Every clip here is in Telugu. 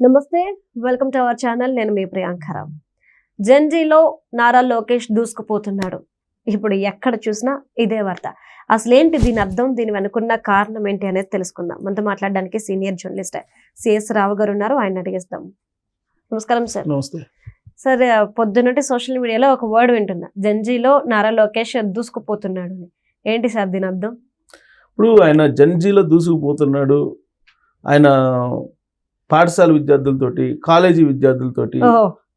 నమస్తే వెల్కమ్ టు అవర్ ఛానల్. నేను మీ ప్రియాంకరావు జెన్జీలో నారా లోకేష్ దూసుకుపోతున్నాడు. ఇప్పుడు ఎక్కడ చూసినా ఇదే వార్త. అసలు ఏంటి దీని అర్థం? దీని వెనుకున్న కారణం ఏంటి అనేది తెలుసుకుందాం. మనతో మాట్లాడడానికి సీనియర్ జర్నలిస్ట్ సిఎస్ రావు గారు ఉన్నారు. ఆయన అడిగేస్తాం నమస్కారం సార్. నమస్తే. సార్ పొద్దున్నటి సోషల్ మీడియాలో ఒక వర్డ్ వింటున్నా. జెన్జీలో నారా లోకేష్ దూసుకుపోతున్నాడు ఏంటి సార్ దీని అర్థం? ఇప్పుడు ఆయన జన్జీలో దూసుకుపోతున్నాడు. ఆయన పాఠశాల విద్యార్థులతోటి కాలేజీ విద్యార్థులతోటి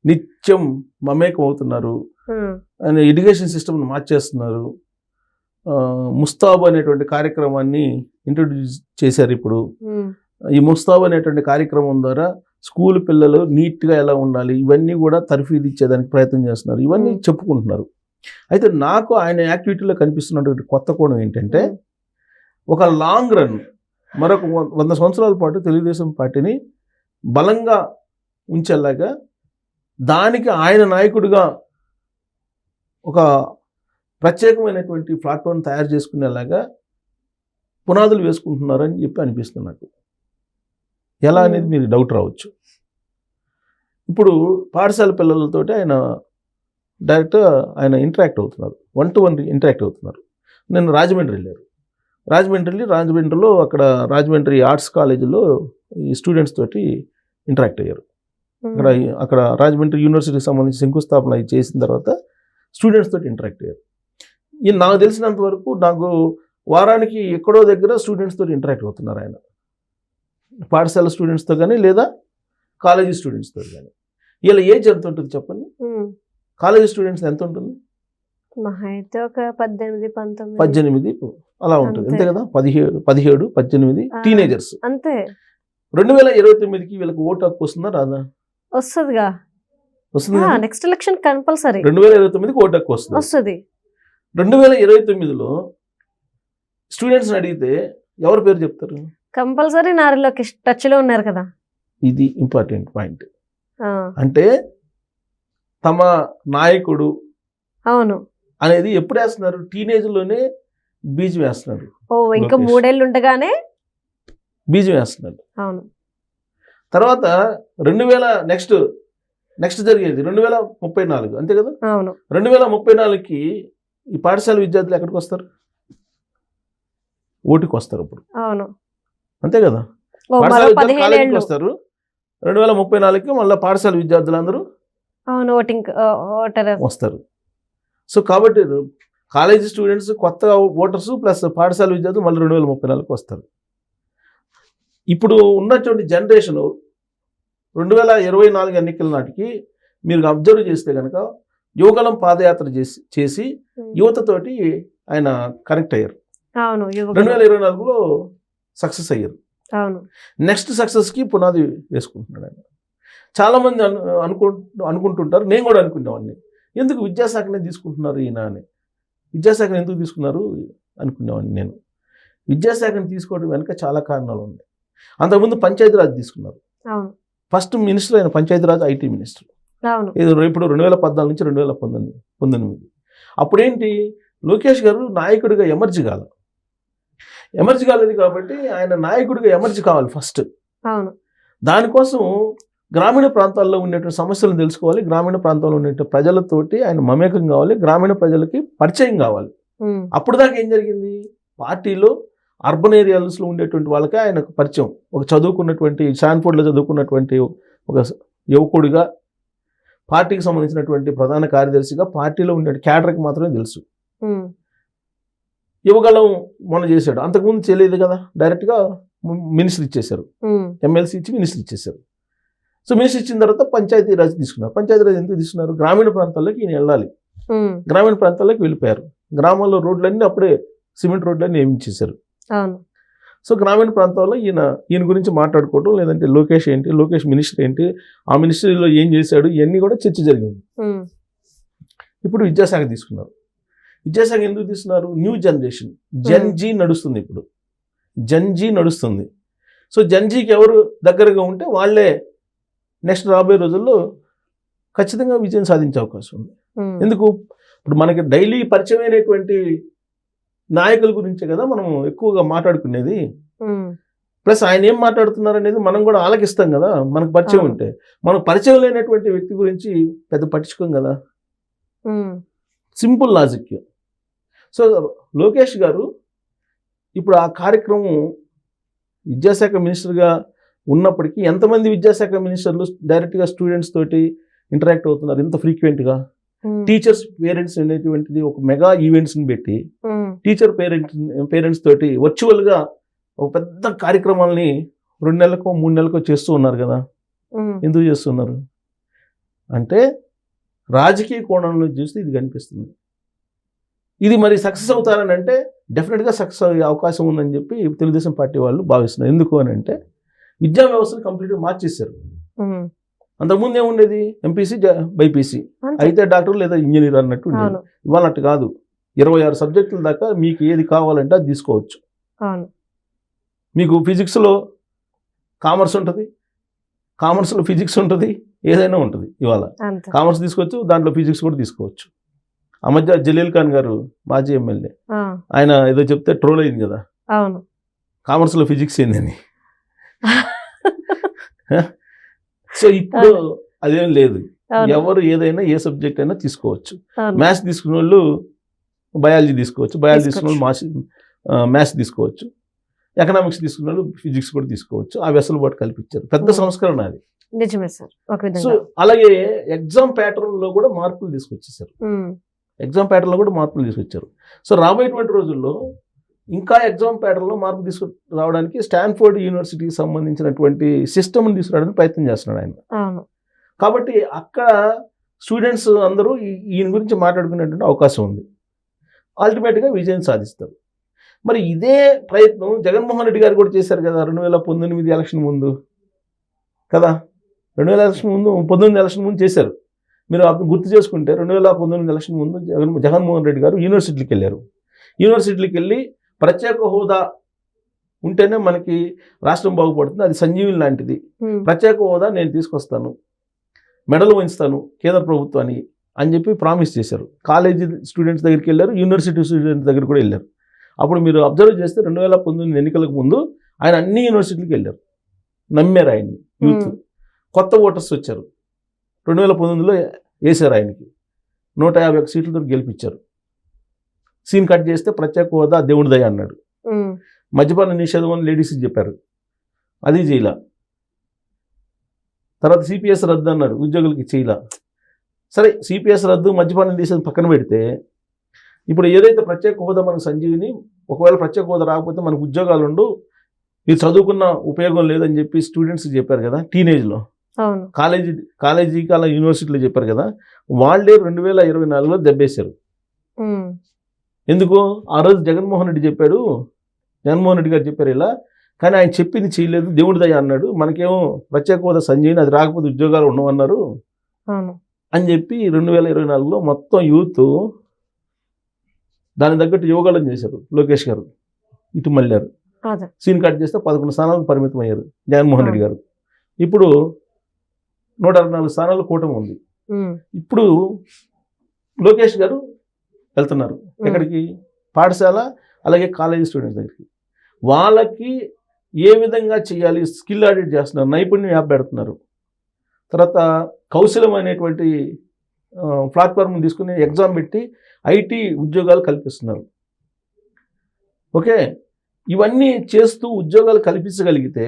నిత్యం మమేకం అవుతున్నారు ఆయన ఎడ్యుకేషన్ సిస్టమ్ని మార్చేస్తున్నారు. ముస్తాబ్ అనేటువంటి కార్యక్రమాన్ని ఇంట్రొడ్యూస్ చేశారు ఇప్పుడు. ఈ ముస్తాబ్ అనేటువంటి కార్యక్రమం ద్వారా స్కూల్ పిల్లలు నీట్గా ఎలా ఉండాలి ఇవన్నీ కూడా తర్ఫీదు ఇచ్చేదానికి ప్రయత్నం చేస్తున్నారు. ఇవన్నీ. చెప్పుకుంటున్నారు. అయితే నాకు ఆయన యాక్టివిటీలో కనిపిస్తున్నటువంటి కొత్త కోణం ఏంటంటే ఒక లాంగ్ రన్ మరొక వంద సంవత్సరాల పాటు తెలుగుదేశం పార్టీని బలంగా ఉంచేలాగా దానికి ఆయన నాయకుడిగా ఒక ప్రత్యేకమైనటువంటి ప్లాట్ఫామ్ తయారు చేసుకునేలాగా పునాదులు వేసుకుంటున్నారని చెప్పి అనిపిస్తుంది నాకు. ఎలా అనేది మీరు డౌట్ రావచ్చు. ఇప్పుడు పాఠశాల పిల్లలతోటి ఆయన డైరెక్ట్గా ఆయన ఇంటరాక్ట్ అవుతున్నారు. వన్ టు వన్ ఇంటరాక్ట్ అవుతున్నారు. నేను రాజమండ్రి వెళ్ళారు. రాజమండ్రి రాజమండ్రిలో అక్కడ రాజమండ్రి ఆర్ట్స్ కాలేజీలో ఈ స్టూడెంట్స్ తోటి ఇంటరాక్ట్ అయ్యారు. అక్కడ అక్కడ రాజమండ్రి యూనివర్సిటీకి సంబంధించి శంకుస్థాపన చేసిన తర్వాత స్టూడెంట్స్ తోటి ఇంటరాక్ట్ అయ్యారు. ఈ నాకు తెలిసినంత వరకు నాకు వారానికి ఎక్కడో దగ్గర స్టూడెంట్స్ తోటి ఇంటరాక్ట్ అవుతున్నారు ఆయన. పాఠశాల స్టూడెంట్స్తో కానీ లేదా కాలేజీ స్టూడెంట్స్తో కానీ ఏజ్ ఎంత ఉంటుంది చెప్పండి. కాలేజీ స్టూడెంట్స్ ఎంత ఉంటుంది? మహా అయితే ఒక పద్దెనిమిది పంతొమ్మిది. పద్దెనిమిది అలా ఉంటుంది. అంతే. కదా పదిహేడు పదిహేడు పద్దెనిమిది. టీనేజర్స్ అంతే. రెండు వేల ఇరవై తొమ్మిదికి వీళ్ళకి ఓటు హక్కు వస్తుందా రాదా? వస్తుందిగా. వస్తుంది? నెక్స్ట్ ఎలక్షన్ కంపల్సరీ రెండు వేల ఇరవై తొమ్మిదికి ఓటు హక్కు వస్తుంది. వస్తుంది. రెండు వేల ఇరవై తొమ్మిదిలో స్టూడెంట్స్ని అడిగితే ఎవరి పేరు చెప్తారు? కంపల్సరీ నారలోకి టచ్లో ఉన్నారు కదా. ఇది ఇంపార్టెంట్ పాయింట్. అంటే తమ నాయకుడు అవును. అనేది ఎప్పుడు వేస్తున్నారు? టీనేజ్లోనే బీజం వేస్తున్నారు. ఓ ఇంకా. మూడేళ్ళు ఉండగానే బీజం వేస్తున్నారు. అవును. తర్వాత రెండు వేల నెక్స్ట్ నెక్స్ట్ జరిగేది రెండు వేల ముప్పై నాలుగు అంతే కదా? అవును. రెండు వేల ముప్పై నాలుగుకి ఈ పాఠశాల విద్యార్థులు ఎక్కడికి వస్తారు? ఓటుకి వస్తారు ఇప్పుడు. అవును. అంతే కదా? పాఠశాల విద్యార్థులు కాలేజీకి వస్తారు. రెండు వేల ముప్పై నాలుగుకి మళ్ళీ పాఠశాల విద్యార్థులందరూ అవును ఓటింగ్ ఓటర్. వస్తారు. సో కాబట్టి కాలేజీ స్టూడెంట్స్ కొత్త ఓటర్స్ ప్లస్ పాఠశాల విద్యార్థులు మళ్ళీ రెండు వేల ముప్పై నాలుగుకి వస్తారు. ఇప్పుడు ఉన్నటువంటి జనరేషన్ రెండు వేల ఇరవై నాలుగు ఎన్నికల నాటికి మీరు అబ్జర్వ్ చేస్తే కనుక యువగలం పాదయాత్ర చేసి చేసి యువతతోటి ఆయన కనెక్ట్ అయ్యారు. రెండు వేల ఇరవై నాలుగులో సక్సెస్ అయ్యారు. అవును. నెక్స్ట్ సక్సెస్కి పునాది వేసుకుంటున్నాడు ఆయన. చాలామంది అను అనుకు అనుకుంటుంటారు. నేను కూడా అనుకునేవాడిని. ఎందుకు విద్యాశాఖనే తీసుకుంటున్నారు ఈయన అని విద్యాశాఖను ఎందుకు తీసుకున్నారు అనుకునేవాడిని నేను. విద్యాశాఖను తీసుకోవడం వెనుక చాలా కారణాలు ఉన్నాయి. అంతకుముందు పంచాయతీరాజ్ తీసుకున్నారు. ఫస్ట్ మినిస్టర్ ఆయన పంచాయతీరాజ్ ఐటీ మినిస్టర్. ఇది ఇప్పుడు రెండు వేల పద్నాలుగు నుంచి రెండు వేల పంతొమ్మిది పంతొమ్మిది. అప్పుడేంటి? లోకేష్ గారు నాయకుడిగా ఎమర్జీ కావాలి ఎమర్జీ కాలేదు కాబట్టి ఆయన నాయకుడిగా ఎమర్జీ కావాలి ఫస్ట్. దానికోసం గ్రామీణ ప్రాంతాల్లో ఉండేటువంటి సమస్యలను తెలుసుకోవాలి. గ్రామీణ ప్రాంతాల్లో ఉండే ప్రజలతోటి ఆయన మమేకం కావాలి. గ్రామీణ ప్రజలకి పరిచయం కావాలి. అప్పుడు దాకా ఏం జరిగింది? పార్టీలో అర్బన్ ఏరియాస్లో ఉండేటువంటి వాళ్ళకే ఆయనకు పరిచయం. ఒక చదువుకున్నటువంటి శాన్ఫోర్డ్లో చదువుకున్నటువంటి ఒక యువకుడిగా పార్టీకి సంబంధించినటువంటి ప్రధాన కార్యదర్శిగా పార్టీలో ఉండే క్యాడర్కి మాత్రమే తెలుసు. యువగలం మొన్న చేశాడు. అంతకుముందు చేయలేదు కదా? డైరెక్ట్గా మినిస్టర్ ఇచ్చేశారు. ఎమ్మెల్సీ ఇచ్చి మినిస్టర్ ఇచ్చేశారు. సో మినిస్టర్ ఇచ్చిన తర్వాత పంచాయతీరాజ్ తీసుకున్నారు. పంచాయతీరాజ్ ఎందుకు తీసుకున్నారు? గ్రామీణ ప్రాంతాల్లోకి ఈయన వెళ్ళాలి. గ్రామీణ ప్రాంతాల్లోకి వెళ్ళిపోయారు. గ్రామాల్లో రోడ్లన్నీ అప్పుడే సిమెంట్ రోడ్లన్నీ నియమించేశారు సో గ్రామీణ ప్రాంతాల్లో ఈయన ఈయన గురించి మాట్లాడుకోవడం లేదంటే లోకేష్ ఏంటి లోకేష్ మినిస్టర్ ఏంటి ఆ మినిస్ట్రీలో ఏం చేశాడు ఇవన్నీ కూడా చర్చ జరిగింది. ఇప్పుడు విద్యాశాఖ తీసుకున్నారు. విద్యాశాఖ ఎందుకు తీసుకున్నారు? New generation. జన్ జీ నడుస్తుంది ఇప్పుడు. జన్ జీ నడుస్తుంది. సో జన్ జీకి ఎవరు దగ్గరగా ఉంటే వాళ్ళే నెక్స్ట్ రాబోయే రోజుల్లో ఖచ్చితంగా విజయం సాధించే అవకాశం ఉంది. ఎందుకు? ఇప్పుడు మనకి డైలీ పరిచయమైనటువంటి నాయకుల గురించే కదా మనం ఎక్కువగా మాట్లాడుకునేది. ప్లస్ ఆయన ఏం మాట్లాడుతున్నారు అనేది మనం కూడా ఆలకిస్తాం కదా. మనకు పరిచయం. ఉంటే. మనకు పరిచయం లేనటువంటి వ్యక్తి గురించి పెద్ద పట్టించుకోం కదా. Simple logic. సో లోకేష్ గారు ఇప్పుడు ఆ కార్యక్రమం విద్యాశాఖ మినిస్టర్గా ఉన్నప్పటికీ ఎంతమంది విద్యాశాఖ మినిస్టర్లు డైరెక్ట్గా స్టూడెంట్స్ తోటి ఇంటరాక్ట్ అవుతున్నారు? ఇంత ఫ్రీక్వెంట్గా? టీచర్స్ పేరెంట్స్ అనేటువంటిది ఒక మెగా ఈవెంట్స్ని పెట్టి టీచర్ పేరెంట్స్ పేరెంట్స్ తోటి వర్చువల్గా ఒక పెద్ద కార్యక్రమాలని రెండు నెలలకో మూడు నెలలకో చేస్తూ ఉన్నారు కదా? ఎందుకు చేస్తున్నారు? అంటే రాజకీయ కోణంలో చూస్తే ఇది కనిపిస్తుంది. ఇది మరి సక్సెస్ అవుతారని అంటే డెఫినెట్గా సక్సెస్ అయ్యే అవకాశం ఉందని చెప్పి తెలుగుదేశం పార్టీ వాళ్ళు భావిస్తున్నారు. ఎందుకు అని అంటే విద్యా వ్యవస్థను కంప్లీట్గా మార్చేశారు. అంతకుముందు ఏముండేది? MPC BiPC. అయితే డాక్టర్ లేదా ఇంజనీర్ అన్నట్టు ఇవాళ అట్టు కాదు. ఇరవై ఆరు సబ్జెక్టుల దాకా మీకు ఏది కావాలంటే అది తీసుకోవచ్చు. మీకు ఫిజిక్స్లో కామర్స్ ఉంటుంది. కామర్స్లో ఫిజిక్స్ ఉంటుంది. ఏదైనా ఉంటుంది ఇవాళ. కామర్స్ తీసుకోవచ్చు దాంట్లో ఫిజిక్స్ కూడా తీసుకోవచ్చు. ఆ మధ్య జలీల్ ఖాన్ గారు మాజీ ఎమ్మెల్యే. ఆయన ఏదో చెప్తే ట్రోల్ అయింది కదా. కామర్స్లో ఫిజిక్స్ ఏందని. సో ఇప్పుడు అదేం లేదు. ఎవరు ఏదైనా ఏ సబ్జెక్ట్ అయినా తీసుకోవచ్చు. మ్యాథ్స్ తీసుకున్న వాళ్ళు బయాలజీ తీసుకోవచ్చు. బయాలజీ తీసుకున్న వాళ్ళు మాస్ మ్యాథ్స్ తీసుకోవచ్చు. ఎకనామిక్స్ తీసుకున్న వాళ్ళు ఫిజిక్స్ కూడా తీసుకోవచ్చు. ఆ వెసులుబాటు కల్పించారు. పెద్ద. సంస్కరణ అది. నిజమే సార్. సో అలాగే ఎగ్జామ్ ప్యాటర్న్లో కూడా మార్పులు తీసుకొచ్చేసారు. ఎగ్జామ్ ప్యాటర్న్లో కూడా మార్పులు తీసుకొచ్చారు. సో రాబోయేటువంటి రోజుల్లో ఇంకా ఎగ్జామ్ ప్యాటర్న్లో మార్పు తీసుకు రావడానికి స్టాన్ఫోర్డ్ యూనివర్సిటీకి సంబంధించినటువంటి సిస్టమ్ని తీసుకురావడానికి ప్రయత్నం చేస్తున్నాడు ఆయన. కాబట్టి అక్కడ స్టూడెంట్స్ అందరూ ఈయన గురించి మాట్లాడుకునేటువంటి అవకాశం ఉంది. అల్టిమేట్గా విజయం సాధిస్తారు. మరి ఇదే ప్రయత్నం జగన్మోహన్ రెడ్డి గారు కూడా చేశారు కదా రెండు వేల పంతొమ్మిది ఎలక్షన్ ముందు. కదా? రెండు వేల ఎలక్షన్ ముందు పంతొమ్మిది ఎలక్షన్ ముందు చేశారు. మీరు అప్పుడు గుర్తు చేసుకుంటే రెండు వేల పంతొమ్మిది ఎలక్షన్ ముందు జగన్ జగన్మోహన్ రెడ్డి గారు యూనివర్సిటీకి వెళ్ళారు. యూనివర్సిటీకి వెళ్ళి ప్రత్యేక హోదా ఉంటేనే మనకి రాష్ట్రం బాగుపడుతుంది. అది సంజీవిని లాంటిది. ప్రత్యేక హోదా నేను తీసుకొస్తాను. మెడల్ వంచుతాను కేంద్ర ప్రభుత్వాన్ని అని చెప్పి ప్రామిస్ చేశారు. కాలేజీ స్టూడెంట్స్ దగ్గరికి వెళ్ళారు. యూనివర్సిటీ స్టూడెంట్స్ దగ్గర కూడా వెళ్ళారు. అప్పుడు మీరు అబ్జర్వ్ చేస్తే రెండు వేల పంతొమ్మిది ఎన్నికలకు ముందు ఆయన అన్ని యూనివర్సిటీలకు వెళ్ళారు. నమ్మారు ఆయన్ని. యూత్. కొత్త ఓటర్స్ వచ్చారు. రెండు వేల పంతొమ్మిదిలో వేశారు ఆయనకి. నూట యాభై ఒక్క సీట్లతో గెలిపించారు. సీన్ కట్ చేస్తే ప్రత్యేక హోదా దేవుడి దయ అన్నాడు. మద్యపాన నిషేధం అని లేడీస్కి చెప్పారు. అది చేయలా తర్వాత సిపిఎస్ రద్దు అన్నారు ఉద్యోగులకి చేయలా. సరే సిపిఎస్ రద్దు మద్యపాన నిషేధం పక్కన పెడితే ఇప్పుడు ఏదైతే ప్రత్యేక హోదా మనకు సంజీవిని ఒకవేళ ప్రత్యేక హోదా రాకపోతే మనకు ఉద్యోగాలు ఉండు మీరు చదువుకున్న ఉపయోగం లేదని చెప్పి స్టూడెంట్స్ చెప్పారు కదా టీనేజ్లో కాలేజీ కాలేజీ కాల యూనివర్సిటీలో చెప్పారు కదా వాళ్ళే రెండు వేల ఇరవై నాలుగులో దెబ్బేశారు. ఎందుకు? ఆ రోజు జగన్మోహన్ రెడ్డి చెప్పాడు జగన్మోహన్ రెడ్డి గారు చెప్పారు ఇలా కానీ ఆయన చెప్పింది చేయలేదు దేవుడి దయ అన్నాడు మనకేమో ప్రత్యేక హోదా సంజయ్ అది రాకపోతే ఉద్యోగాలు ఉండవన్నారు అని చెప్పి రెండు వేల ఇరవై నాలుగులో మొత్తం యూత్ దాని తగ్గట్టు యోగాలను చేశారు లోకేష్ గారు ఇటు మళ్ళారు సీన్ కట్ చేస్తే పదకొండు స్థానాలకు పరిమితం అయ్యారు జగన్మోహన్ రెడ్డి గారు. ఇప్పుడు నూట అరవై నాలుగు స్థానాలు కూటమి ఉంది. ఇప్పుడు లోకేష్ గారు వెళ్తున్నారు. ఎక్కడికి? పాఠశాల అలాగే కాలేజీ స్టూడెంట్స్ దగ్గరికి. వాళ్ళకి ఏ విధంగా చేయాలి స్కిల్ ఆడిట్ చేస్తున్నారు నైపుణ్యం యాప్ పెడుతున్నారు. తర్వాత కౌశలం అనేటువంటి ప్లాట్ఫామ్ తీసుకుని ఎగ్జామ్ పెట్టి ఐటీ ఉద్యోగాలు కల్పిస్తున్నారు. ఓకే? ఇవన్నీ చేస్తూ ఉద్యోగాలు కల్పించగలిగితే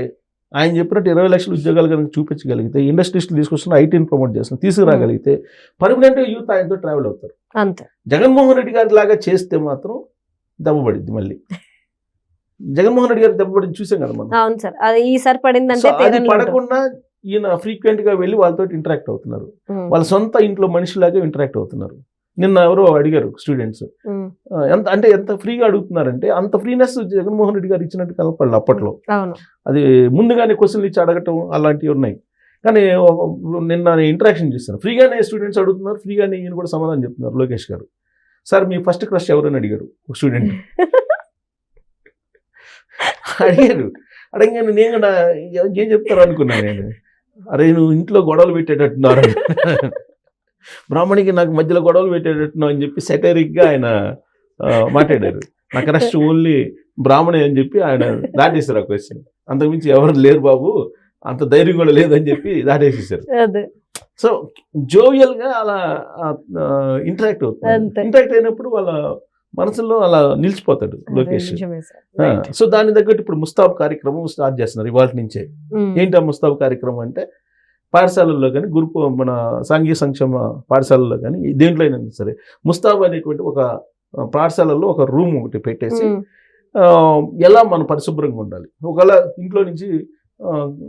ఆయన చెప్పినట్టు ఇరవై లక్షల ఉద్యోగాలు కనుక చూపించగలిగితే ఇండస్ట్రీస్లో తీసుకొస్తున్న ఐటీని ప్రమోట్ చేస్తున్నారు తీసుకురాగలిగితే పర్మనెంట్గా యూత్ ఆయనతో ట్రావెల్ అవుతారు. అంతే. జగన్మోహన్ రెడ్డి గారి లాగా చేస్తే మాత్రం దెబ్బపడిద్ది మళ్ళీ. జగన్మోహన్ రెడ్డి గారు దెబ్బపడింది చూసాం కదా మనం. అవును సార్ అది ఈసారి పడిందంటే. పడకుండా ఈయన ఫ్రీక్వెంట్గా వెళ్ళి వాళ్ళతో ఇంటరాక్ట్ అవుతున్నారు. వాళ్ళ సొంత ఇంట్లో మనిషిలాగా ఇంటరాక్ట్ అవుతున్నారు. నిన్న ఎవరో అడిగారు స్టూడెంట్స్ ఎంత అంటే ఎంత ఫ్రీగా అడుగుతున్నారంటే అంత ఫ్రీనెస్ జగన్మోహన్ రెడ్డి గారు ఇచ్చినట్టు కనపడలేదు అప్పట్లో. అది ముందుగానే క్వశ్చన్లు ఇచ్చి అడగటం అలాంటివి ఉన్నాయి. కానీ నిన్న నేను ఇంటరాక్షన్ చేస్తాను ఫ్రీగానే స్టూడెంట్స్ అడుగుతున్నారు ఫ్రీగానే ఈయన కూడా సమాధానం చెప్తున్నారు లోకేష్ గారు. సార్ మీ ఫస్ట్ క్రష్ ఎవరని అడిగారు ఒక స్టూడెంట్ అడిగారు. అడగగానే నేను కూడా ఏం- ఏం చెప్తారు అనుకున్నాను నేను. అరే నువ్వు ఇంట్లో గొడవలు పెట్టేటట్టున్నారు బ్రాహ్మణికి నాకు మధ్యలో గొడవలు పెట్టేటట్టున్నావు అని చెప్పి సెటరిక్గా ఆయన మాట్లాడారు. నా క్రష్ ఓన్లీ బ్రాహ్మణే అని చెప్పి ఆయన దాటేశారు ఆ క్వశ్చన్ అంతకుమించి ఎవరు లేరు బాబు అంత ధైర్యం కూడా లేదని చెప్పి దాటేసేసారు సో జోవియల్గా అలా ఇంటరాక్ట్ అవుతుంది. ఇంటరాక్ట్ అయినప్పుడు వాళ్ళ మనసులో అలా నిలిచిపోతాడు లోకేష్. సో దాని తగ్గట్టు ఇప్పుడు ముస్తాబ్ కార్యక్రమం స్టార్ట్ చేస్తున్నారు ఇవాళ నుంచే. ఉమ్. ఏంటి ఆ ముస్తాబ్ కార్యక్రమం అంటే పాఠశాలల్లో కానీ గురుపు మన సాంఘిక సంక్షేమ పాఠశాలల్లో కానీ దేంట్లో అయినా సరే ముస్తాబ్ అనేటువంటి ఒక ఆ, పాఠశాలల్లో ఒక రూమ్ ఒకటి పెట్టేసి ఎలా మనం పరిశుభ్రంగా ఉండాలి? ఒకవేళ ఇంట్లో నుంచి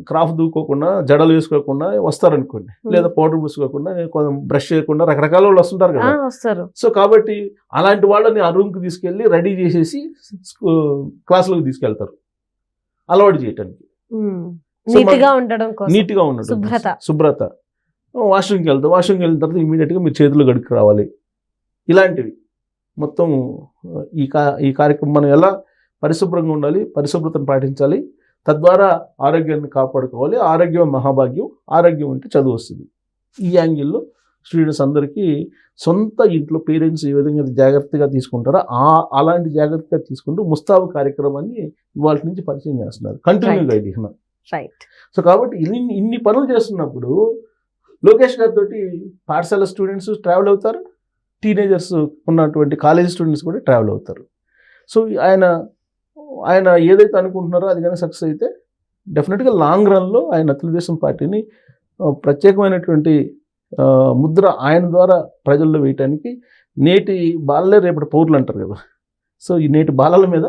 క్రాఫ్ దూకోకుండా జడలు వేసుకోకుండా వస్తారనుకోండి లేదా పౌడర్ పూసుకోకుండా కొంచెం బ్రష్ చేయకుండా రకరకాల వాళ్ళు వస్తుంటారు కదా. వస్తారు. సో కాబట్టి అలాంటి వాళ్ళని ఆ రూమ్కి తీసుకెళ్ళి రెడీ చేసేసి క్లాసులకు తీసుకెళ్తారు. అలవాటు చేయటానికి. ఉమ్. సో నీట్ మన- గా ఉండడం నీట్గా ఉండడం శుభ్రత. శుభ్రత. వాష్రూమ్కి వెళ్తాం వాష్రూమ్కి వెళ్ళిన తర్వాత ఇమీడియట్గా మీరు చేతులు గడుకు రావాలి. ఇలాంటివి. మొత్తం ఈ కా ఈ కార్యక్రమం మనం ఎలా పరిశుభ్రంగా ఉండాలి పరిశుభ్రతను పాటించాలి తద్వారా ఆరోగ్యాన్ని కాపాడుకోవాలి. ఆరోగ్యం మహాభాగ్యం. ఆరోగ్యం అంటే చదువు వస్తుంది. ఈ యాంగిల్లో స్టూడెంట్స్ అందరికీ సొంత ఇంట్లో పేరెంట్స్ ఏ విధంగా జాగ్రత్తగా తీసుకుంటారో ఆ అలాంటి జాగ్రత్తగా తీసుకుంటూ ముస్తాబు కార్యక్రమాన్ని ఇవాళ నుంచి పరిచయం చేస్తున్నారు. కంటిన్యూగా ఇది రైట్ సో కాబట్టి ఇన్ని ఇన్ని పనులు చేస్తున్నప్పుడు లోకేష్ గారితో పాఠశాల స్టూడెంట్స్ ట్రావెల్ అవుతారు టీనేజర్స్ ఉన్నటువంటి కాలేజ్ స్టూడెంట్స్ కూడా ట్రావెల్ అవుతారు. సో ఆయన ఆయన ఏదైతే అనుకుంటున్నారో అది కానీ సక్సెస్ అయితే డెఫినెట్గా లాంగ్ రన్లో ఆయన తెలుగుదేశం పార్టీని ప్రత్యేకమైనటువంటి ముద్ర ఆయన ద్వారా ప్రజల్లో వేయటానికి నేటి బాలలే రేపటి పౌరులు అంటారు కదా. సో ఈ నేటి బాలల మీద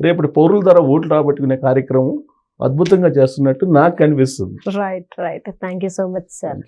రేపటి పౌరుల ద్వారా ఓట్లు రాబట్టుకునే కార్యక్రమం అద్భుతంగా చేస్తున్నట్టు నాకు కనిపిస్తుంది right right thank you so much sir.